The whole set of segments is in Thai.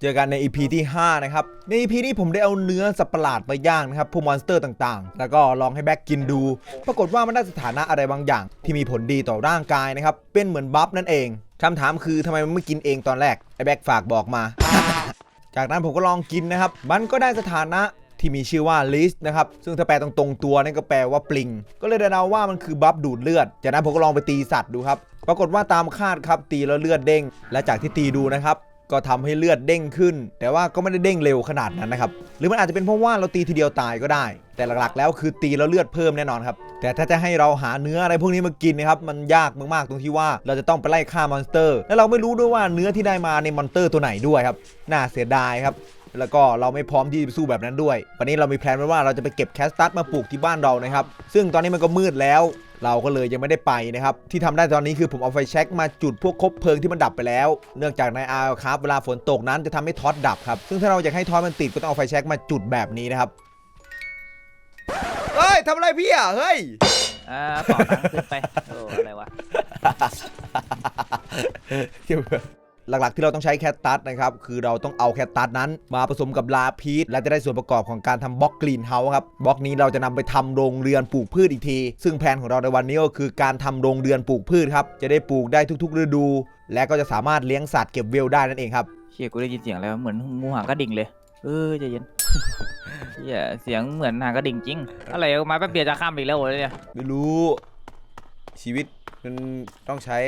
เจอกันใน EP ที่ 5 นะครับ ใน EP นี้ผมได้เอาเนื้อสัตว์ประหลาดมาย่างนะครับ พวกมอนสเตอร์ต่างๆ แล้วก็ลองให้แบ็กกินดู ปรากฏว่ามันได้สถานะอะไรบางอย่าง ที่มีผลดีต่อร่างกายนะครับ เป็นเหมือนบัฟนั่นเองคำถามคือทำไมมันไม่กินเองตอนแรก ไอ้แบ็กฝากบอกมา จากนั้นผมก็ลองกินนะครับ มันก็ได้สถานะที่มีชื่อว่าลิสนะครับ ซึ่งถ้าแปลตรงๆตัวนั่นก็แปลว่าปลิง ก็เลยเดาว่ามันคือบัฟดูดเลือด จากนั้นผมก็ลองไปตีสัตว์ดูครับ ปรากฏว่าตามคาดครับตีแล้วเลือดเด้ง และจากที่ตีดูนะครับ ก็ทำให้เลือดเด้งขึ้น แต่ว่าก็ไม่ได้เด้งเร็วขนาดนั้นนะครับ หรือมันอาจจะเป็นเพราะว่าเราตีทีเดียวตายก็ได้ แต่หลักๆ แล้วคือตีแล้วเลือดเพิ่มแน่นอนครับ แต่ถ้าจะให้เราหาเนื้ออะไรพวกนี้มากินนะครับ มันยากมากๆตรงที่ว่าเราจะต้องไปไล่ฆ่ามอนสเตอร์ และเราไม่รู้ด้วยว่าเนื้อที่ได้มาในมอนสเตอร์ตัวไหนด้วยครับ น่าเสียดายครับ แล้วก็เราไม่พร้อมที่จะสู้แบบนั้นด้วย วันนี้เรามีแพลนไว้ว่าเราจะไปเก็บแคสตัสมาปลูกที่บ้านเรานะครับ ซึ่งตอนนี้มันก็มืดแล้ว เราก็เลยยังไม่ได้ไปนะครับ ที่ทำได้ตอนนี้คือผมเอาไฟแช็กมาจุดพวกคบเพลิงที่มันดับไปแล้ว เนื่องจากในอาร์ครับเวลาฝนตกนั้นจะทำให้ท็อตดับครับ ซึ่งถ้าเราอยากให้ท็อตมันติดก็ต้องเอาไฟแช็กมาจุดแบบนี้นะครับ เฮ้ยทำอะไรพี่อะ เฮ้ยอ่าเป่าตังค์ขึ้นไป โอ้ อะไรวะ หลักๆ ที่เราต้องใช้แคตตัสนะครับ คือเราต้องเอาแคตตัสนั้น มาผสมกับลาพีชและจะได้ส่วนประกอบของการทำบล็อกกรีนเฮาส์ครับบล็อกนี้เราจะนำไปทำโรงเรือนปลูกพืชอีกที ซึ่งแผนของเราในวันนี้ก็คือการทำโรงเรือนปลูกพืชครับจะได้ปลูกได้ทุก ๆ ฤดู และก็จะสามารถเลี้ยงสัตว์เก็บเวลได้นั่นเองครับเชี่ยกูได้ยินเสียงแล้วะเหมือนงูหางกระดิ่งเลย เออใจเย็นเชี่ยเสียงเหมือนหางกระดิ่งจริง อะไรเอามาแป๊บเดียวจะข้ามอีกแล้วเหรอเนี่ยไม่รู้ชีวิตมันต้องใช้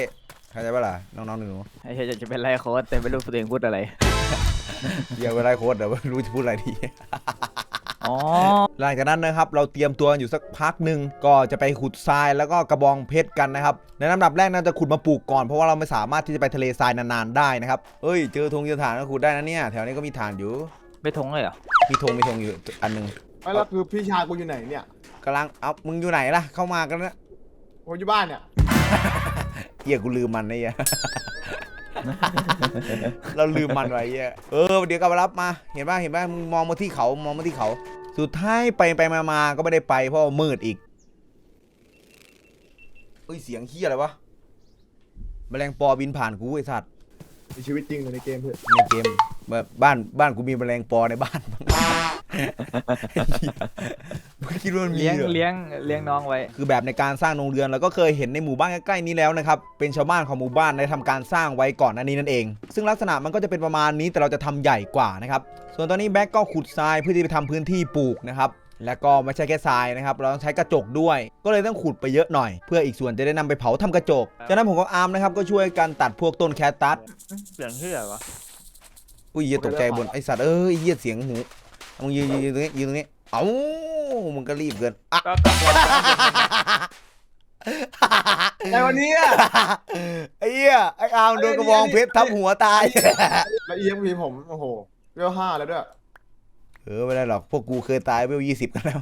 เข้าใจปะล่ะน้องๆหนูไอ้เชี่ยจะเป็นไรโค้ดแต่ไม่รู้ตัวเองพูดอะไรๆอย่าเวลาโค้ดเดี๋ยวไม่รู้จะพูดอะไรดี อ๋อ หลังจากนั้นนะครับเราเตรียมตัวอยู่สักพักหนึ่งก็จะไปขุดทรายแล้วก็กระบองเพชรกันนะครับในลำดับแรกเราจะขุดมาปลูกก่อนเพราะว่าเราไม่สามารถที่จะไปทะเลทรายนานๆได้นะครับเอ้ยเจอธงเจอฐานก็ขุดได้นะเนี่ยแถวนี้ก็มีฐานอยู่ไม่ทงเลยเหรอ มีธงมีธงอยู่อันหนึงไม่แล้วคือพี่ชายกูอยู่ไหนเนี่ยกำลังเอามึงอยู่ไหนล่ะเข้ามากันนะผมอยู่บ้านเนี่ย เฮียกูลืมมันนะเฮียเราลืมมันไว้เฮียเออเดี๋ยวกลับมารับมา เห็นป่ะเห็นป่ะมึงมองมาที่เขามองมาที่เขา สุดท้ายไปไปมามาก็ไม่ได้ไปเพราะว่ามืดอีกเฮ้ยเสียงเฮียอะไรวะแมลงปอบินผ่านกูไอสัตว์ในชีวิตจริงเลยในเกมเพื่อนในเกมแบบบ้านบ้านกูมีแมลงปอในบ้าน มึงคิดว่ามันมีเลี้ยงเหรอ เลี้ยงเลี้ยงน้องไว้ คือแบบในการสร้างโรงเรือนเราก็เคยเห็นในหมู่บ้านใกล้ๆนี้แล้วนะครับ เป็นชาวบ้านของหมู่บ้านได้ทำการสร้างไว้ก่อนหน้านี้นั่นเอง ซึ่งลักษณะมันก็จะเป็นประมาณนี้แต่เราจะทำใหญ่กว่านะครับ ส่วนตอนนี้แบ็กก็ขุดทรายเพื่อที่ไปทำพื้นที่ปลูกนะครับ แล้วก็ไม่ใช่แค่ทรายนะครับ เราต้องใช้กระจกด้วย ก็เลยต้องขุดไปเยอะหน่อย เพื่ออีกส่วนจะได้นำไปเผาทำกระจก จากนั้นผมกับอาร์มนะครับก็ช่วยกันตัดพวกต้นแคตตัส เสียงเชื่อวะ อุ้ยเหี้ยตกใจบนไอสัตว์เอ้ยเหี้ยเสียงหู มึงยืนยืนยืนตรงนี้ยืนตรงนี้ เอ้ามึงก็รีบเกินอะ ก็ก็ควรจะในวันนี้อะไอ้เหี้ยไอ้อาร์มโดนกระบองเพชรทับหัวตาย แล้วเอ็มพีผม โอ้โหเวลห้าแล้วด้วย เออไม่ได้หรอกพวกกูเคยตายเวลยี่สิบกันแล้ว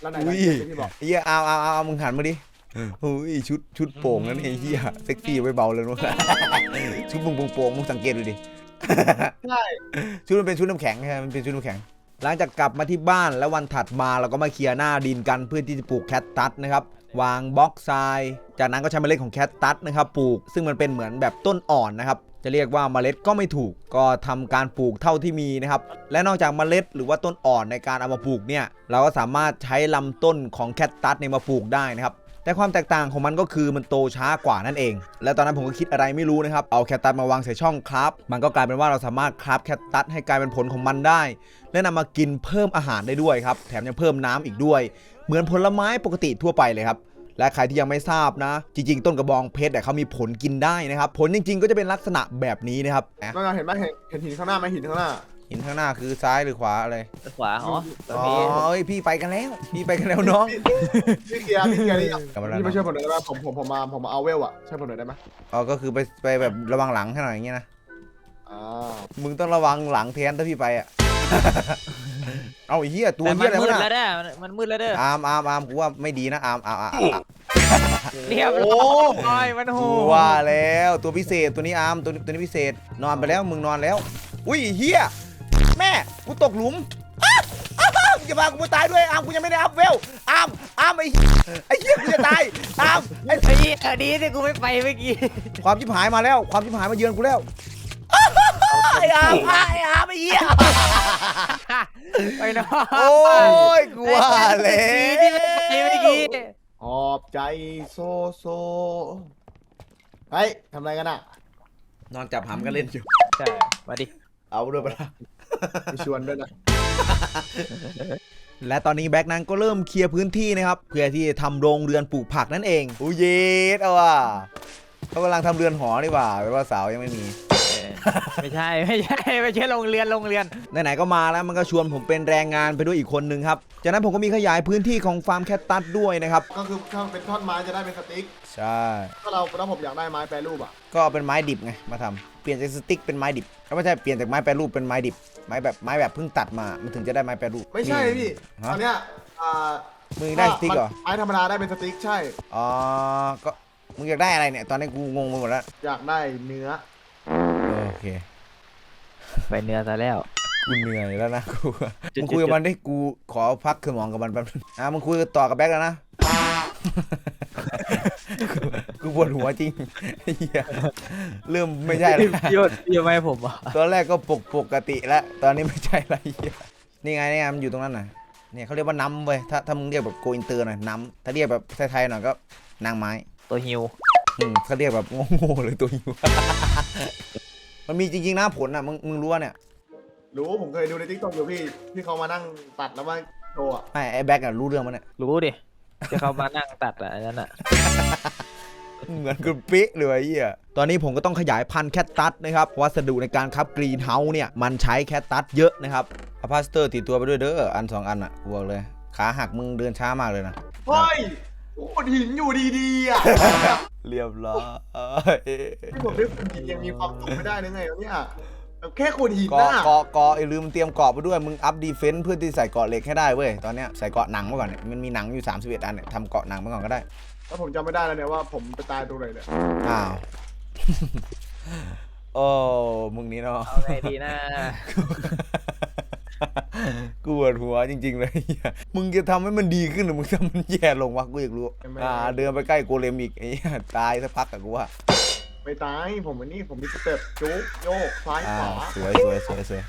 แล้วไหนอุ้ย ที่พี่บอกไอ้เหี้ยอาร์มอาร์มอาร์มมึงหันมาดิโอ้ยชุดชุดโป่งนั่นไอ้เหี้ยเซ็กซี่ไม่เบาเลยนู้นชุดมึงโป่งๆมึงสังเกตดูดิ ใช่ชุดมันเป็นชุดน้ำแข็งใช่ไหมมันเป็นชุดน้ำแข็ง หลังจากกลับมาที่บ้านแล้ววันถัดมาเราก็มาเคลียร์หน้าดินกันเพื่อที่จะปลูกแคตตัสนะครับวางบล็อกทราย จากนั้นก็ใช้เมล็ดของแคตตัสนะครับปลูก ซึ่งมันเป็นเหมือนแบบต้นอ่อนนะครับ จะเรียกว่าเมล็ดก็ไม่ถูก ก็ทำการปลูกเท่าที่มีนะครับ และนอกจากเมล็ดหรือว่าต้นอ่อนในการเอามาปลูกเนี่ย เราก็สามารถใช้ลำต้นของแคตตัสเนี่ยมาปลูกได้นะครับ แต่ความแตกต่างของมันก็คือมันโตช้ากว่านั่นเอง และตอนนั้นผมก็คิดอะไรไม่รู้นะครับ เอาแคตตัสมาวางใส่ช่องครับมันก็กลายเป็นว่าเราสามารถคราฟแคตตัสให้กลายเป็นผลของมันได้ และนำมากินเพิ่มอาหารได้ด้วยครับ แถมยังเพิ่มน้ำอีกด้วย เหมือนผลไม้ปกติทั่วไปเลยครับและใครที่ยังไม่ทราบนะ จริง ๆ ต้นกระบองเพชรเนี่ยเขามีผลกินได้นะครับ ผลจริง ๆ ก็จะเป็นลักษณะแบบนี้นะครับอะนั่นนะเห็นไหมเห็นเห็นหินข้างหน้าไหมหินข้างหน้า หินข้างหน้าคือซ้ายหรือขวาอะไร ขวาอ๋อตรงอ๋อนี้เอ้ยพี่ไปกันแล้ว พี่ไปกันแล้วน้องพี่เคลียร์พี่เคลียร์นี่กลับมาแล้วพี่น้มาองช่วยผมหน่อยได้ไหมผมผมผมมาผมมาเอาเวลอะช่วยผมหน่อยได้ไหมอ๋อก็คือไปไปแบบระวังหลังให้หน่อยอย่างเงี้ยนะอ่ามึงต้องระวังหลังแทนถ้าพี่ไปอะ เอาไอ้เหี้ยตัวแต่มัเหี้ยนอะไรมืดวะแล้วน่ะเด้อมันมันมืดแล้วเด้ออาร์มอาร์มอาร์มกูว่าไม่ดีนะอาร์มอาร์มอาร์มอาร์มเรียบร้อยมันโหกูว่าแล้วตัวพิเศษตัวนี้อาร์มตัวนี้ตัวนี้พิเศษ นอนไปแล้วมึงนอนแล้ว อุ้ยไอ้เหี้ย แม่ กูตกหลุมอ้าวอ้าวอย่าพากูมาตายด้วยอาร์มกูยังไม่ได้อัพเวลอาร์มอาร์มไอ้เหี้ยไอ้เหี้ยกูจะตายอาร์มไอ้ไอ้เหี้ยดีที่กูไม่ไปเมื่อกี้ความชิบหายมาแล้ว ความชิบหายมาเยือนกูแล้วไอ้อาร์มฆ่าไอ้อาร์มไอ้เหี้ยไปนอนโอ้ยกูว่าแล้ที่เมื่อกี้วขอบใจโซโซเฮ้ยทำอะไรกันอะนอนจับหำกันเล่นอยู่ใช่มาดิเอาด้วยปะ ล่ะมีชวนด้วยนะ และตอนนี้แบ็กนั้นก็เริ่มเคลียร์พื้นที่นะครับ เพื่อที่จะทำโรงเรือนปลูกผักนั่นเองอูเยสเอาว่ะเขากำลังทำเรือนหอนี่หว่าแปลว่าสาวยังไม่มีเออ ไม่ใช่ไม่ใช่ไม่ใช่โรงเรียนโรงเรียน ไหนๆก็มาแล้วมันก็ชวนผมเป็นแรงงานไปด้วยอีกคนนึงครับ จากนั้นผมก็มีขยายพื้นที่ของฟาร์มแคตตัสด้วยนะครับ ก็คือถ้าเป็นท่อนไม้จะได้เป็นสติ๊กใช่ ถ้าเราถ้าผมอยากได้ไม้แปรรูปอะก็เอาเป็นไม้ดิบไงมาทำเปลี่ยนจากสติ๊กเป็นไม้ดิบก็ไม่ใช่เปลี่ยนจากไม้แปรรูปเป็นไม้ดิบ ไม้แบบไม้แบบเพิ่งตัดมา มันถึงจะได้ไม้แปรรูปไม่ใช่พี่ฮะตอนเนี้ยอ่ามึงได้สติ๊กเหรอ ไม้ธรรมดาได้เป็นสติ๊กใช่ อ๋อก็มึงอยากได้อะไรเนี่ยตอนนี้กูงงไปหมดแล้วอยากได้เนื้อโอ เคไปเนื้อซะแล้ว กูเหนื่อยแล้วนะกูจุดๆมึงคุยกับมันดิกูขอพักสมองกับมันแป๊บนึงอะมึงคุยต่อกับแบ็คแล้วนะ กูปวดหัวจริงเหี้ยเริ่มไม่ใช่แล้ว พี่โยนพี่โยนไม่ให้ผมเหรอะตอนแรกก็ปกปกติแล้ว ตอนนี้ไม่ใช่ละเหี้ยนี่ไงนี่ไงมันอยู่ตรงนั้นน่ะ เนี่ยเขาเรียกว่าน้ำเว้ย ถ้าถ้ามึงเรียกแบบโกอินเตอร์หน่อยน้ำถ้าเรียกแบบไทยๆหน่อยก็นางไม้ตัวฮิวอืมเขาเรียกแบบโง่ๆเลยตัวอยู่ มันมีจริงๆนะผลอะมึงมึงรู้อะเนี่ยรู้ผมเคยดูในทิกตอกอยู่พี่ที่เขามานั่งตัดแล้วมาโชว์อะไม่ไอ้แบ็คอะรู้เรื่องมันเนี่ยรู้ดิจะเขามานั่งตัดอะอันนั้นอะเหมือนกันเป๊ะเลยไอ้เหี้ยตอนนี้ผมก็ต้องขยายพันธุ์แคตตัสนะครับวัสดุในการคับกรีนเฮาส์เนี่ยมันใช้แคตตัสเยอะนะครับเอาพลาสเตอร์ติดตัวไปด้วยเด้ออันสองอันอะกูบอกเลย ขาหักมึงเดินช้ามากเลยนะ เฮ้ย โอ้หินอยู่ดีๆอะเรียบร้อยที่ผมได้ขุดหินยังมีความสุขไม่ได้นึงไงวะเนี่ยแบบแค่ขุดหินเกาะน่ะเกาะเกาะอย่าลืมเตรียมเกาะไปด้วยมึงอัพดีเฟนส์เพื่อที่ใส่เกาะเหล็กให้ได้เว้ยตอนเนี้ยใส่เกาะหนังมาก่อนเนี่ยมันมีหนังอยู่31อันเนี่ยทำเกาะหนังมาก่อนก็ได้แล้วผมจำไม่ได้แล้วเนี่ยว่าผมไปตายตรงไหนเนี่ยอ้าวโอ้มึงนี่เนาะเอาไงดีนะ กูปวดหัวจริง ๆ เลยเหี้ยมึงจะทำให้มันดีขึ้นหรือมึงทำมันแย่ลงวะกูอยากรู้ อ่า เดินไปใกล้โกเลมอีกไอ้เหี้ยตายสักพักอะกูว่าไม่ตายผมอันนี้ผมมีสเต็ปจุกโยกซ้ายอ่าขวาสวยสวยสวยสวย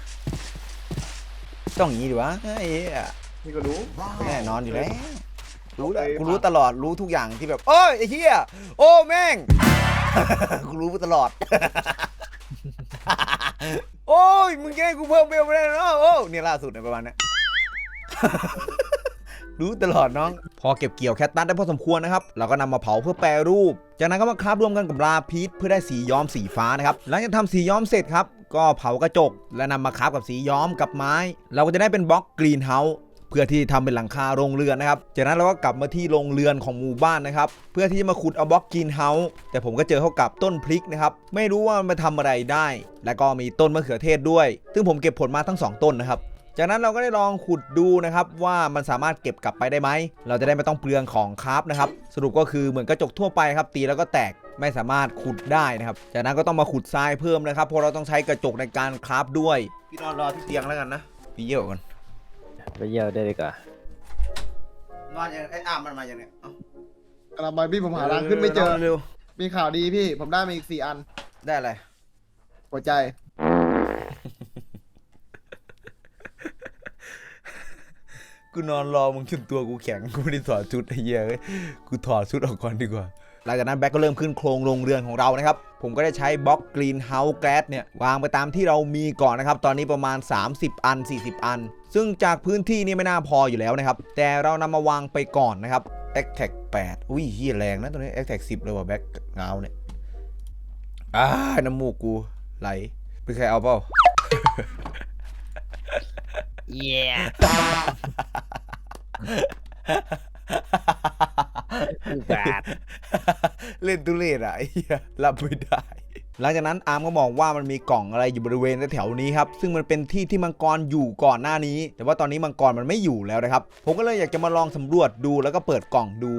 ต้องอย่างนี้ดิวะไอ้เหี้ยพี่ก็รู้แน่นอนอยู่แล้วรู้แหละโอเคกูรู้ตลอดรู้ทุกอย่างที่แบบโอ้ยไอ้เหี้ยโอ้แม่งกูรู้ตลอด โอ้ยมึงแกให้กูเพิ่มเบลไม่ได้เนาะโอ้เนี่ยล่าสุดในประมาณเนี้ย รู้ตลอดน้อง พอเก็บเกี่ยวแคตตัสได้พอสมควรนะครับ เราก็นำมาเผาเพื่อแปรรูป จากนั้นก็มาคราบรวมกันกับลาพีทเพื่อได้สีย้อมสีฟ้านะครับ หลังจากทำสีย้อมเสร็จครับ ก็เผากระจก และนำมาคราบกับสีย้อมกับไม้ เราก็จะได้เป็นบล็อกกรีนเฮาส์ พื่อที่ทำเป็นหลังคาโรงเรือนนะครับ จากนั้นเราก็กลับมาที่โรงเรือนของหมู่บ้านนะครับ เพื่อที่จะมาขุดเอาบล็อกกรีนเฮาส์แต่ผมก็เจอเข้ากับต้นพริกนะครับ ไม่รู้ว่ามันมาทำอะไรได้ แล้วก็มีต้นมะเขือเทศด้วย ซึ่งผมเก็บผลมาทั้งสองต้นนะครับ จากนั้นเราก็ได้ลองขุดดูนะครับว่ามันสามารถเก็บกลับไปได้ไหม เราจะได้ไม่ต้องเปลืองของคราฟนะครับ สรุปก็คือเหมือนกระจกทั่วไปครับ ตีแล้วก็แตกไม่สามารถขุดได้นะครับ จากนั้นก็ต้องมาขุดทรายเพิ่มนะครับ เพราะเราต้องใช้กระจกในการคราฟด้วย พี่นอนรอที่เตียงแล้วกันนะพี่เยี่ยวก่อน ไปเยี่ยวได้ดีกว่านอนยังไอ้อามมันมาอย่างเนี้ยกำลังไปพี่ผมหาทางขึ้นไม่เจอ เร็วมีข่าวดีพี่ ผมได้มาอีกสี่อัน ได้อะไรหัวใจ กูนอนรอมึงจนตัวกูแข็งกูไม่ได้ถอดชุดไอ้เหี้ยเอ้ยกูถอดชุดออกก่อนดีกว่า หลังจากนั้นแบ็กก็เริ่มขึ้นโครงโรงเรือนของเรานะครับ ผมก็ได้ใช้บล็อกกรีนเฮาส์แก s เนี่ยวางไปตามที่เรามีก่อนนะครับ ตอนนี้ประมาณ 30 อัน 40 อัน ซึ่งจากพื้นที่นี่ไม่น่าพออยู่แล้วนะครับ แต่เรานำมาวางไปก่อนนะครับ a c t a c 8อุ้ยเฮียแรงนะตัวนี้ a c t a c 10เลยว่ะแบ็กเงาเนี่ยอ้าน้ำมูกกูไหลเป็นใครเอาเปล่าเย้ อุบาทเล่นตุเรศอะไอ้เหี้ยรับไม่ได้ หลังจากนั้นอาร์มก็มองว่ามันมีกล่องอะไรอยู่บริเวณแถวๆนี้ครับ ซึ่งมันเป็นที่ที่มังกรอยู่ก่อนหน้านี้ แต่ว่าตอนนี้มังกรมันไม่อยู่แล้วนะครับ ผมก็เลยอยากจะมาลองสำรวจดูแล้วก็เปิดกล่องดู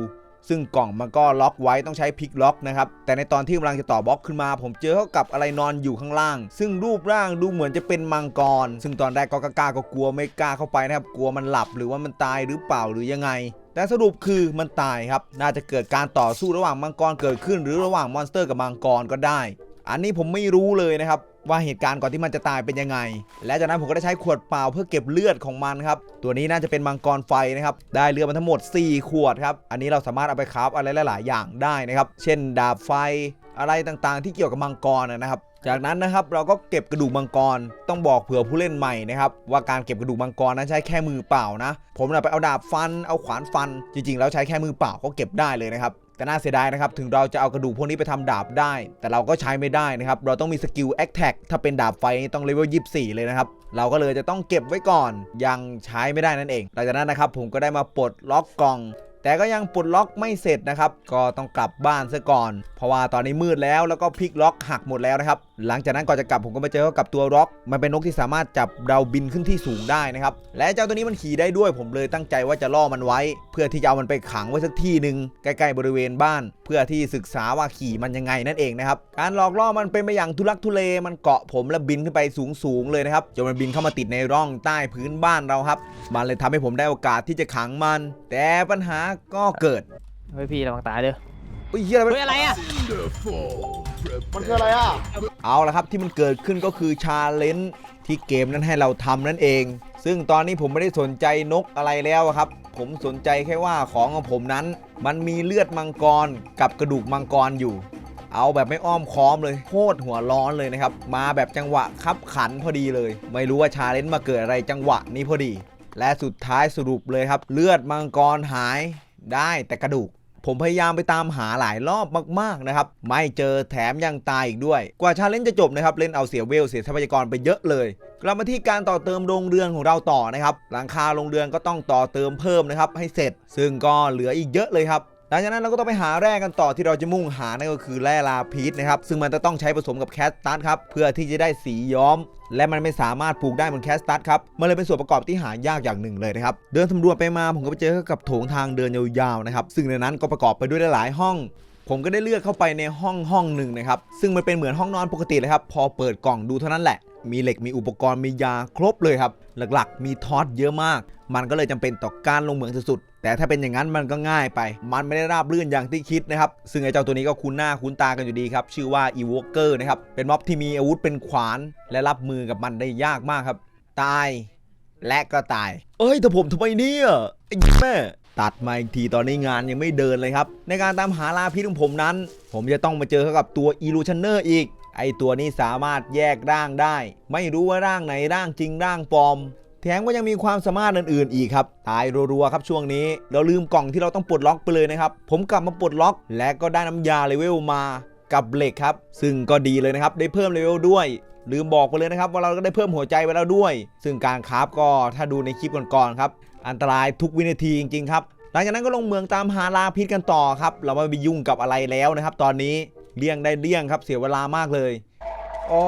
ซึ่งกล่องมันก็ล็อกไว้ต้องใช้พลิกล็อกนะครับ แต่ในตอนที่กำลังจะต่อบล็อกขึ้นมา ผมเจอเข้ากับอะไรนอนอยู่ข้างล่าง ซึ่งรูปร่างดูเหมือนจะเป็นมังกร ซึ่งตอนแรกก็กล้าก็กลัวไม่กล้าเข้าไปนะครับ กลัวมันหลับหรือว่ามันตายหรือเปล่าหรือยังไง แต่สรุปคือมันตายครับ น่าจะเกิดการต่อสู้ระหว่างมังกรเกิดขึ้น หรือระหว่างมอนสเตอร์กับมังกรก็ได้ อันนี้ผมไม่รู้เลยนะครับว่าเหตุการณ์ก่อนที่มันจะตายเป็นยังไง และจากนั้นผมก็ได้ใช้ขวดเปล่าเพื่อเก็บเลือดของมันครับ ตัวนี้น่าจะเป็นมังกรไฟนะครับ ได้เลือดมาทั้งหมด 4 ขวดครับ อันนี้เราสามารถเอาไปคราฟอะไรหลาย ๆ อย่างได้นะครับ เช่น ดาบไฟอะไรต่างๆ ที่เกี่ยวกับมังกรนะครับ จากนั้นนะครับเราก็เก็บกระดูกมังกรต้องบอกเผื่อผู้เล่นใหม่นะครับว่าการเก็บกระดูกมังกรนั้นใช้แค่มือเปล่านะ ผมน่ะไปเอาดาบฟันเอาขวานฟัน จริงๆ แล้วใช้แค่มือเปล่าก็เก็บได้เลยนะครับแต่น่าเสียดายนะครับ ถึงเราจะเอากระดูกพวกนี้ไปทำดาบได้ แต่เราก็ใช้ไม่ได้นะครับ เราต้องมีสกิลแอคแท็กถ้าเป็นดาบไฟนี่ต้องเลเวล24 เลยนะครับ เราก็เลยจะต้องเก็บไว้ก่อน ยังใช้ไม่ได้นั่นเอง หลังจากนั้นนะครับผมก็ได้มาปลดล็อกกล่อง แต่ก็ยังปลดล็อกไม่เสร็จนะครับ ก็ต้องกลับบ้านซะก่อน เพราะว่าตอนนี้มืดแล้วแล้วก็พลิกล็อกหักหมดแล้วนะครับ หลังจากนั้นก่อนจะกลับผมก็มาเจอกับตัวล็อก มันเป็นนกที่สามารถจับเราบินขึ้นที่สูงได้นะครับ และเจ้าตัวนี้มันขี่ได้ด้วยผมเลยตั้งใจว่าจะล่อมันไว้ เพื่อที่จะเอามันไปขังไว้สักที่หนึ่งใกล้ๆบริเวณบ้าน เพื่อที่ศึกษาว่าขี่มันยังไงนั่นเองนะครับ การหลอกล่อมันเป็นไปอย่างทุลักทุเล มันเกาะผมและบินขึ้นไปสูงๆเลยนะครับจนมันบินเข้ามาติดในร่องใต้พื้นบ้านเราครับ มันเลยทำให้ผมได้โอกาสที่จะขังมัน แต่ปัญหาก็เกิดเฮ้ยพี่ระวังตายเด้ออุ้ยเหี้ยอะไรวะเฮ้ยอะไรอะมันคืออะไรอะเอาละครับที่มันเกิดขึ้นก็คือชาเลนจ์ที่เกมนั้นให้เราทำนั่นเอง ซึ่งตอนนี้ผมไม่ได้สนใจนกอะไรแล้วอะครับ ผมสนใจแค่ว่าของของผมนั้น มันมีเลือดมังกรกับกระดูกมังกรอยู่ เอาแบบไม่อ้อมค้อมเลยโคตรหัวร้อนเลยนะครับ มาแบบจังหวะคับขันพอดีเลย ไม่รู้ว่าชาเลนจ์มาเกิดอะไรจังหวะนี้พอดี และสุดท้ายสรุปเลยครับ เลือดมังกรหาย ได้แต่กระดูก ผมพยายามไปตามหาหลายรอบมากๆนะครับ ไม่เจอแถมยังตายอีกด้วย กว่าชาเลนจ์จะจบนะครับเล่นเอาเสียเวลเสียทรัพยากรไปเยอะเลยกลับมาที่การต่อเติมโรงเรือนของเราต่อนะครับหลังคาโรงเรือนก็ต้องต่อเติมเพิ่มนะครับให้เสร็จ ซึ่งก็เหลืออีกเยอะเลยครับ ลังจากนั้นเราก็ต้องไปหาแร่กันต่อที่เราจะมุ่งหานั่นก็คือแร่ลาพีชนะครับซึ่งมันจะต้องใช้ผสมกับแคสตัสครับเพื่อที่จะได้สีย้อม และมันไม่สามารถปลูกได้เหมือนแคสตัสครับมันเลยเป็นส่วนประกอบที่หายากอย่างหนึ่งเลยนะครับเดินสำรวจไปมาผมก็ไปเจอกับโถงทางเดินยาวๆนะครับซึ่งในนั้นก็ประกอบไปด้วยหลายห้องผมก็ได้เลือกเข้าไปในห้องห้องหนึ่งนะครับ ซึ่งมันเป็นเหมือนห้องนอนปกติเลยครับ พอเปิดกล่องดูเท่านั้นแหละ มีเหล็กมีอุปกรณ์มียาครบเลยครับ หลักๆ มีทอสเยอะมาก มันก็เลยจำเป็นต่อการลงเหมืองสุดๆแต่ถ้าเป็นอย่างนั้นมันก็ง่ายไป มันไม่ได้ราบรื่นอย่างที่คิดนะครับ ซึ่งไอ้เจ้าตัวนี้ก็คุ้นหน้าคุ้นตากันอยู่ดีครับ ชื่อว่าอีวอเกอร์นะครับ เป็นม็อบที่มีอาวุธเป็นขวาน และรับมือกับมันได้ยากมากครับ ตาย และก็ตาย เอ้ยแต่ผมทำไมเนี่ยไอ้แม่ตัดมาอีกทีตอนนี้งานยังไม่เดินเลยครับ ในการตามหาลาพิษของผมนั้น ผมจะต้องมาเจอกับตัวอีลูชันเนอร์อีก ไอตัวนี้สามารถแยกร่างได้ ไม่รู้ว่าร่างไหนร่างจริงร่างปลอมแถมก็ยังมีความสามารถอื่นๆอีกครับ ตายรัวๆครับช่วงนี้ เราลืมกล่องที่เราต้องปลดล็อกไปเลยนะครับ ผมกลับมาปลดล็อก และก็ได้น้ำยาเลเวลมากับเหล็กครับ ซึ่งก็ดีเลยนะครับ ได้เพิ่มเลเวลด้วย ลืมบอกไปเลยนะครับ ว่าเราก็ได้เพิ่มหัวใจไปแล้วด้วย ซึ่งการคราฟก็ถ้าดูในคลิปก่อนๆครับ อันตรายทุกวินาทีจริงๆครับ หลังจากนั้นก็ลงเมืองตามหาลาพิษกันต่อครับ เราไม่ไปยุ่งกับอะไรแล้วนะครับ ตอนนี้ เลี่ยงได้เลี่ยงครับเสียเวลามากเลยอ๋อ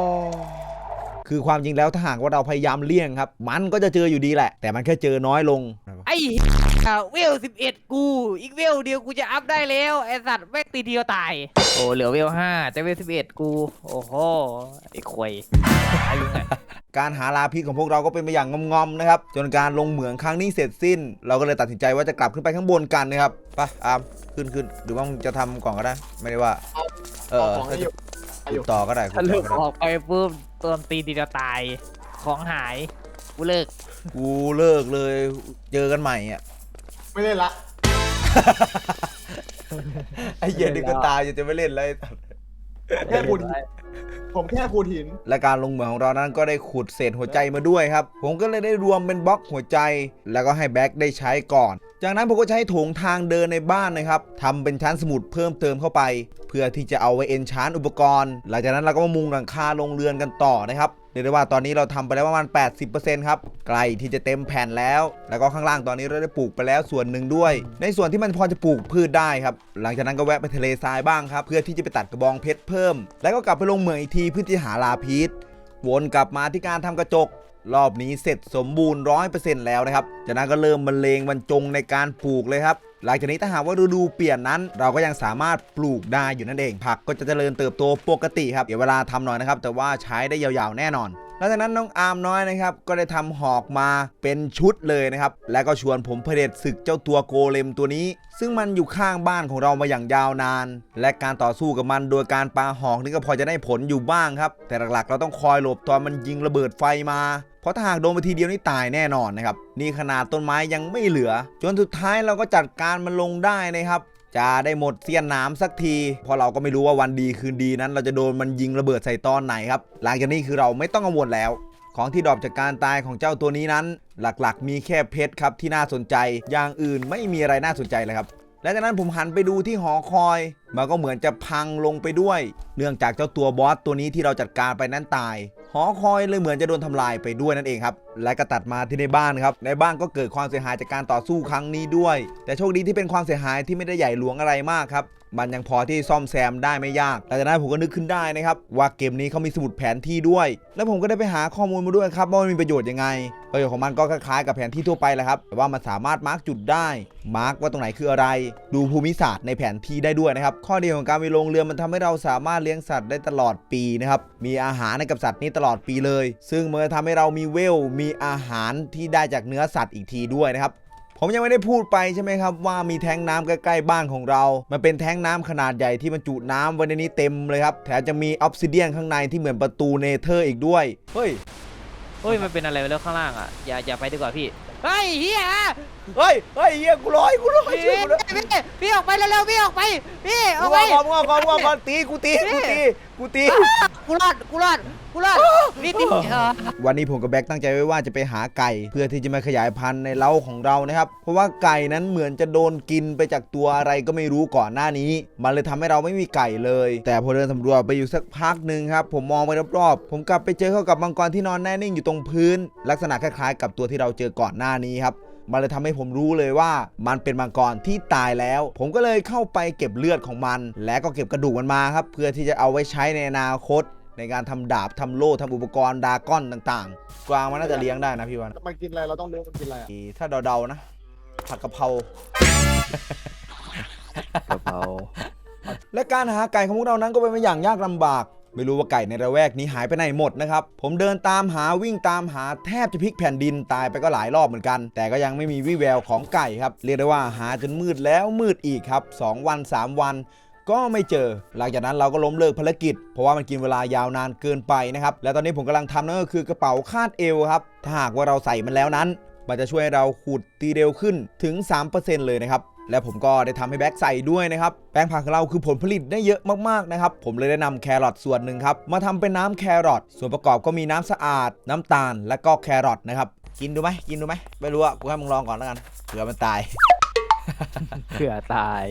คือความจริงแล้วถ้าหากว่าเราพยายามเลี่ยงครับ มันก็จะเจออยู่ดีแหละ แต่มันแค่เจอน้อยลง ไอ้เวลสิบเอ็ดกู อีกเวลเดียวกูจะอัพได้แล้ว ไอสัตว์แม่งตีเดียวตาย โอ้เหลือเวลห้าจะเวลสิบเอ็ดกู โอ้โหไอ้ควยไอ้ลุงอะการหาลาพิษของพวกเราก็เป็นไปอย่างงอมๆนะครับ จนการลงเหมืองครั้งนี้เสร็จสิ้น เราก็เลยตัดสินใจว่าจะกลับขึ้นไปข้างบนกันนะครับไปอามขึ้นขึ้นหรือว่ามึงจะทำก่อนก็ได้ ไม่ได้ว่า เออของให้อยู่ให้อยู่ต่อก็ได้ถ้าขุดเลิต่อกก็อได้อกไปปุ๊บตัวตีเดียวตาย ของหายกูเลิกกูเลิกเลยเจอกันใหม่อะ ไม่เล่นละ ไอ้เหี้ย็นดึกก็ตายจะไม่เล่นเลย แค่ขุดหินผมแค่ขุดหิน และการลงเหมืองของเรานั้นก็ได้ขุดเศษหัวใจมาด้วยครับ ผมก็เลยได้รวมเป็นบล็อกหัวใจ แล้วก็ให้แบ็คได้ใช้ก่อน จากนั้นผมก็ใช้โถงทางเดินในบ้านนะครับทำเป็นชั้นสมุดเพิ่มเติมเข้าไป เพื่อที่จะเอาไว้เอนชานอุปกรณ์ หลังจากนั้นเราก็มามุงหลังคาลงเรือนกันต่อนะครับ รียกได้ว่าตอนนี้เราทำไปแล้วประมาณ 80%ครับใกล้ที่จะเต็มแผ่นแล้ว แล้วก็ข้างล่างตอนนี้เราได้ปลูกไปแล้วส่วนหนึ่งด้วย ในส่วนที่มันพอจะปลูกพืชได้ครับ หลังจากนั้นก็แวะไปทะเลทรายบ้างครับ เพื่อที่จะไปตัดกระบองเพชรเพิ่ม แล้วก็กลับไปลงเหมืองอีกทีเพื่อที่หาลาพีชวนกลับมาที่การทำกระจกรอบนี้เสร็จสมบูรณ์ร้อยเปอร์เซ็นต์แล้วนะครับ จากนั้นก็เริ่มบรรเลงบรรจงในการปลูกเลยครับ หลังจากนี้ถ้าหากว่าฤดูเปลี่ยนนั้น เราก็ยังสามารถปลูกได้อยู่นั่นเอง ผักก็จะเจริญเติบโตปกติครับเดี๋ยวเวลาทำหน่อยนะครับแต่ว่าใช้ได้ยาวๆแน่นอน หลังจากนั้นน้องอาร์มน้อยนะครับก็ได้ทำหอกมาเป็นชุดเลยนะครับแล้วก็ชวนผมเผด็จศึกเจ้าตัวโกเลมตัวนี้ ซึ่งมันอยู่ข้างบ้านของเรามาอย่างยาวนาน และการต่อสู้กับมันโดยการปาหอกนี่ก็พอจะได้ผลอยู่บ้างครับ แต่หลักๆ เราต้องคอยหลบตอนมันยิงระเบิดไฟมาเพราะถ้าหากโดนไปทีเดียวนี่ตายแน่นอนนะครับ นี่ขนาดต้นไม้ยังไม่เหลือ จนสุดท้ายเราก็จัดการมันลงได้นะครับ จะได้หมดเสี้ยนน้ำสักทีเพราะเราก็ไม่รู้ว่าวันดีคืนดีนั้น เราจะโดนมันยิงระเบิดใส่ตอนไหนครับหลังจากนี้คือเราไม่ต้องกังวลแล้ว ของที่ดรอปจากการตายของเจ้าตัวนี้นั้น หลักๆ มีแค่เพชรครับที่น่าสนใจ อย่างอื่นไม่มีอะไรน่าสนใจเลยครับ และจากนั้นผมหันไปดูที่หอคอย มันก็เหมือนจะพังลงไปด้วย เนื่องจากเจ้าตัวบอสตัวนี้ที่เราจัดการไปนั้นตาย หอคอยเลยเหมือนจะโดนทำลายไปด้วยนั่นเองครับ และก็ตัดมาที่ในบ้านครับ ในบ้านก็เกิดความเสียหายจากการต่อสู้ครั้งนี้ด้วย แต่โชคดีที่เป็นความเสียหายที่ไม่ได้ใหญ่หลวงอะไรมากครับ มันยังพอที่ซ่อมแซมได้ไม่ยากหลังจากนั้นผมก็นึกขึ้นได้นะครับว่าเกมนี้เขามีสมุดแผนที่ด้วย แล้วผมก็ได้ไปหาข้อมูลมาด้วยครับว่ามันมีประโยชน์ยังไงประโยชน์ของมันก็คล้ายๆกับแผนที่ทั่วไปแหละครับแต่ว่ามันสามารถมาร์กจุดได้ มาร์กว่าตรงไหนคืออะไร ดูภูมิศาสตร์ในแผนที่ได้ด้วยนะครับ ข้อดีของการมีโรงเรือนมันทำให้เราสามารถเลี้ยงสัตว์ได้ตลอดปีนะครับ มีอาหารให้กับสัตว์นี้ตลอดปีเลย ซึ่งมันจะทำให้เรามีเวล มีอาหารที่ได้จากเนื้อสัตว์อีกทีด้วยนะครับ ผมยังไม่ได้พูดไปใช่ไหมครับว่ามีแท้งน้ำใกล้ๆบ้านของเรา มันเป็นแท้งน้ำขนาดใหญ่ที่บรรจุน้ำไว้ในนี้เต็มเลยครับ แถมจะมีออฟซิเดียนข้างในที่เหมือนประตูเนเธอร์อีกด้วย เฮ้ย เฮ้ย มันเป็นอะไรไปแล้วข้างล่างอะ อย่าอย่าไปดีกว่าพี่ เฮ้ยเฮียเฮ้ย เฮ้ยเฮียกูร้อยกูร้อยพี่ช่วยกูด้วยพี่พี่ออกไปเร็วๆพี่ออกไป พี่ อกูอกไปว่าก่อนกูว่าก่อนกูว่าก่อนตีกูตีกูตีกูตี กูรอดกูรอดกูรอดพี่ตีเออวันนี้ผมกับแบ็คตั้งใจไว้ว่าจะไปหาไก่ เพื่อที่จะมาขยายพันธุ์ในเล้าของเรานะครับ เพราะว่าไก่นั้นเหมือนจะโดนกินไปจากตัวอะไรก็ไม่รู้ก่อนหน้านี้ มันเลยทำให้เราไม่มีไก่เลย แต่พอเดินสำรวจไปอยู่สักพักหนึ่งครับ ผมมองไปรอบๆผมกลับไปเจอเข้ากับมังกรที่นอนแน่นิ่งอยู่ตรงพื้น ลักษณะคล้ายๆ กับตัวที่เราเจอก่อนหน้านี้ครับ มันเลยทำให้ผมรู้เลยว่ามันเป็นมังกรที่ตายแล้ว ผมก็เลยเข้าไปเก็บเลือดของมัน และก็เก็บกระดูกมันมาครับ เพื่อที่จะเอาไว้ใช้ในอนาคต ในการทำดาบทำโล่ทำอุปกรณ์ดราก้อนต่างๆ กวางมันน่าจะเลี้ยงได้นะพี่วันมันกินอะไรเราต้องเลี้ยงมันกินอะไรอะถ้าเดาๆนะ ผัดกะเพรากระเพราและการหาไก่ของพวกเรานั้นก็เป็นไปอย่างยากลำบาก ไม่รู้ว่าไก่ในระแวกนี้หายไปไหนหมดนะครับ ผมเดินตามหาวิ่งตามหาแทบจะพลิกแผ่นดินตายไปก็หลายรอบเหมือนกัน แต่ก็ยังไม่มีวี่แววของไก่ครับ เรียกได้ว่าหาจนมืดแล้วมืดอีกครับ 2 วัน 3 วันก็ไม่เจอ หลังจากนั้นเราก็ล้มเลิกภารกิจ เพราะว่ามันกินเวลายาวนานเกินไปนะครับ และตอนนี้ผมกำลังทำนั่นก็คือกระเป๋าคาดเอวครับ ถ้าหากว่าเราใส่มันแล้วนั้น มันจะช่วยเราขูดตีเร็วขึ้นถึง 3%เลยนะครับ และผมก็ได้ทำให้แบ็กใส่ด้วยนะครับ แป้งผักของเราคือผลผลิตได้เยอะมากๆนะครับ ผมเลยได้นำแครอทส่วนหนึ่งครับมาทำเป็นน้ำแครอท ส่วนประกอบก็มีน้ำสะอาด น้ำตาล และก็แครอทนะครับ กินดูไหมกินดูไหมไม่รู้อะกูให้มึงลองก่อนแล้วกัน เผื่อมันตาย เผื่อตาย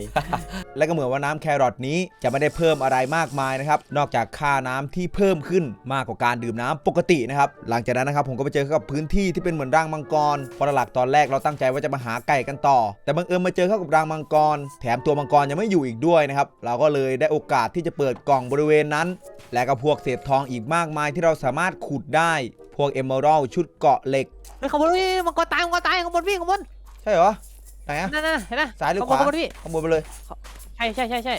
และก็เหมือนว่าน้ำแครอทนี้จะไม่ได้เพิ่มอะไรมากมายนะครับ นอกจากค่าน้ำที่เพิ่มขึ้นมากกว่าการดื่มน้ำปกตินะครับ หลังจากนั้นนะครับผมก็ไปเจอเข้ากับพื้นที่ที่เป็นเหมือนรังมังกรเพราะหลักตอนแรกเราตั้งใจว่าจะมาหาไก่กันต่อ แต่บังเอิญมาเจอเข้ากับรังมังกร แถมตัวมังกรยังไม่อยู่อีกด้วยนะครับ เราก็เลยได้โอกาสที่จะเปิดกล่องบริเวณนั้น และก็พวกเศษทองอีกมากมายที่เราสามารถขุดได้ พวกเอมเมอรัลชุดเกาะเหล็กเฮ้ยขางบวนพี่มังกรตายมังกรตายขางบวนพี่ขางบวนใช่เหรอ ไหนอะนั่นนั่นเห็นไหมซ้ายหรือขางขบวนวาขางบวนพี่ข้างบนไปเลยใช่ใช่ใช่ใช่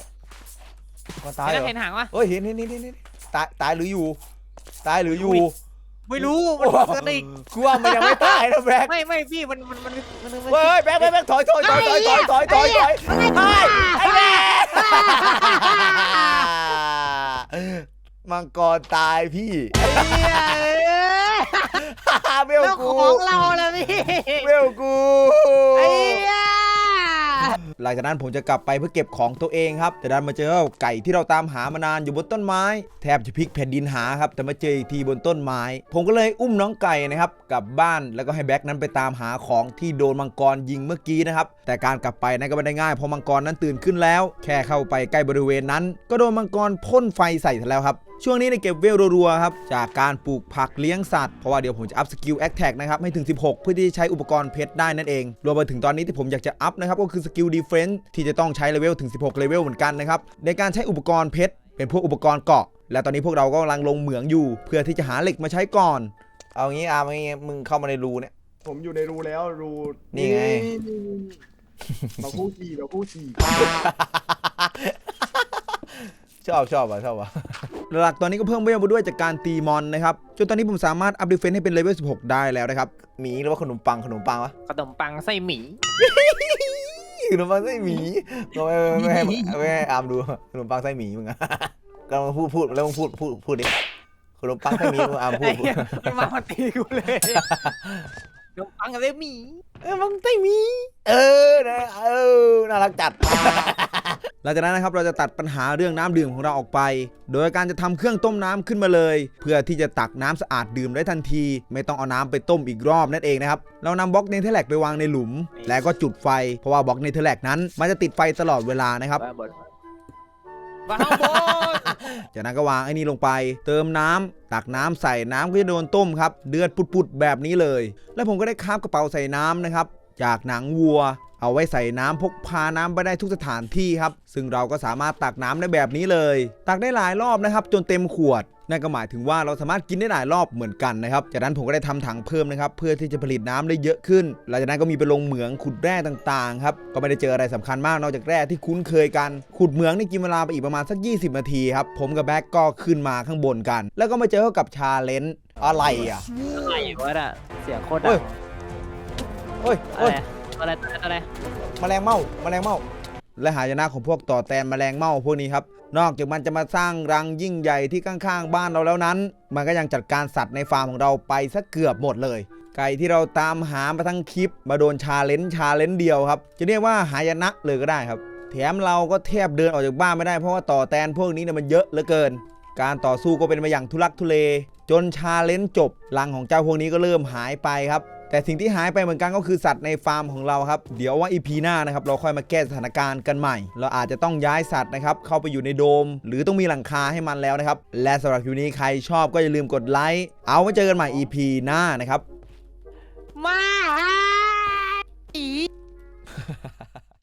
ก็ตายเห็นเหรอไหมเห็นหางวะ เฮ้ยเห็นเห็นเห็นเห็นเห็นตายตายหรืออยู่ ตายหรืออยู่ อุ้ย ไม่รู้มันปกติกูว่ามันยังไม่ตายนะแบกไม่ไม่พี่มันมันมันมันมัน เฮ้ยแบกแบกแบกถอยถอยถอยถอยถอยถอยถอยถอยไอ้ไอ้แบกมังกรตายพี่เหี้ยเอ้ย เวลเจ้ากูของเราแล้วพี่เวลกู ไอ้เหี้ยหลังจากนั้นผมจะกลับไปเพื่อเก็บของตัวเองครับ แต่ดันมาเจอไก่ที่เราตามหามานานอยู่บนต้นไม้ แทบจะพลิกแผ่นดินหาครับ แต่มาเจออีกทีบนต้นไม้ ผมก็เลยอุ้มน้องไก่นะครับกลับบ้านแล้วก็ให้แบ็คนั้นไปตามหาของที่โดนมังกรยิงเมื่อกี้นะครับ แต่การกลับไปนั้นก็ไม่ได้ง่ายเพราะมังกรนั้นตื่นขึ้นแล้ว แค่เข้าไปใกล้บริเวณนั้น ก็โดนมังกรพ่นไฟใส่ซะแล้วครับ ช่วงนี้ในเก็บเวลรัวๆครับจากการปลูกผักเลี้ยงสัตว์ เพราะว่าเดี๋ยวผมจะอัพสกิลแอคแท็กนะครับให้ถึง 16 เพื่อที่จะใช้อุปกรณ์เพชรได้นั่นเอง รวมไปถึงตอนนี้ที่ผมอยากจะอัพนะครับก็คือสกิลดีเฟนส์ที่จะต้องใช้เลเวลถึง 16 เลเวลเหมือนกันนะครับในการใช้อุปกรณ์เพชรเป็นพวกอุปกรณ์เกาะ และตอนนี้พวกเราก็กำลังลงเหมืองอยู่ เพื่อที่จะหาเหล็กมาใช้ก่อน เอางี้อาร์มงี้มึงเข้ามาในรูเนี่ย ผมอยู่ในรูแล้วรูนี่ไง เราคู่ขี่เราคู่ขี่ ชอบชอบอะชอบอะ หลักๆตอนนี้ก็เพิ่มเวลมาด้วยจากการตีมอนนะครับ จนตอนนี้ผมสามารถอัพดีเฟนซ์ให้เป็นเลเวล 16 ได้แล้วนะครับ หมีหรือว่าขนมปังขนมปังวะขนมปังไส้หมีขนมปังไส้หมีไม่ไม่ไม่ให้ไม่ให้อามดูขนมปังไส้หมีมึงอะกำลังพูดพูดแล้วมึงพูดพูดพูดดิขนมปังไส้หมีมึงอามพูไอ้ดเหี้ยไม่มามาตีกูเลยขนมปังกับไส้หมีเออปังไส้หมี เออนะเออน่ารักจัด หลังจากนั้นนะครับเราจะตัดปัญหาเรื่องน้ำดื่มของเราออกไป โดยการจะทำเครื่องต้มน้ำขึ้นมาเลย เพื่อที่จะตักน้ำสะอาดดื่มได้ทันที ไม่ต้องเอาน้ำไปต้มอีกรอบนั่นเองนะครับเรานำบล็อกเนเธอร์แลกไปวางในหลุม แล้วก็จุดไฟ เพราะว่าบล็อกเนเธอร์แลกนั้นมันจะติดไฟตลอดเวลานะครับบ้าบดบ้าบดจากนั้นก็วางไอ้นี่ลงไป เติมน้ำตักน้ำใส่น้ำก็จะโดนต้มครับ เดือดปุดๆแบบนี้เลย แล้วผมก็ได้คาบกระเป๋าใส่น้ำนะครับ จากหนังวัว เอาไว้ใส่น้ำพกพาน้ำไปได้ทุกสถานที่ครับ ซึ่งเราก็สามารถตักน้ำได้แบบนี้เลย ตักได้หลายรอบนะครับ จนเต็มขวดนั่นก็หมายถึงว่าเราสามารถกินได้หลายรอบเหมือนกันนะครับ จากนั้นผมก็ได้ทำถังเพิ่มนะครับ เพื่อที่จะผลิตน้ำได้เยอะขึ้น หลังจากนั้นก็มีไปลงเหมืองขุดแร่ต่างๆครับ ก็ไม่ได้เจออะไรสำคัญมากนอกจากแร่ที่คุ้นเคยกัน ขุดเหมืองนี่กินเวลาไปอีกประมาณสัก 20 นาทีครับ ผมกับแบ็กก็ขึ้นมาข้างบนกัน แล้วก็มาเจอเข้ากับชาเลนจ์อะไรอะอะไรวะน่ะเสียงโคตรเฮ้ดัยงเฮ้ยอะเฮ้ยไร อะไรอะไร แมลงเม่าแมลงเม่า และหายนะของพวกต่อแตนแมลงเม่าพวกนี้ครับ นอกจากมันจะมาสร้างรังยิ่งใหญ่ที่ข้างๆ บ้านเราแล้วนั้น มันก็ยังจัดการสัตว์ในฟาร์มของเราไปซะเกือบหมดเลย ไก่ที่เราตามหามาทั้งคลิป มาโดนชาเลนจ์ชาเลนจ์เดียวครับ จะเรียกว่าหายนะเลยก็ได้ครับ แถมเราก็แทบเดินออกจากบ้านไม่ได้เพราะว่าต่อแตนพวกนี้เนี่ยมันเยอะเหลือเกิน การต่อสู้ก็เป็นมาอย่างทุลักทุเล จนชาเลนจ์จบรังของเจ้าพวกนี้ก็เริ่มหายไปครับ แต่สิ่งที่หายไปเหมือนกันก็คือสัตว์ในฟาร์มของเราครับ เดี๋ยวว่าอีพีหน้านะครับเราค่อยมาแก้สถานการณ์กันใหม่ เราอาจจะต้องย้ายสัตว์นะครับเข้าไปอยู่ในโดม หรือต้องมีหลังคาให้มันแล้วนะครับ และสำหรับคลิปนี้ใครชอบก็อย่าลืมกดไลค์ เอาไว้เจอกันใหม่อีพีหน้านะครับ มาอี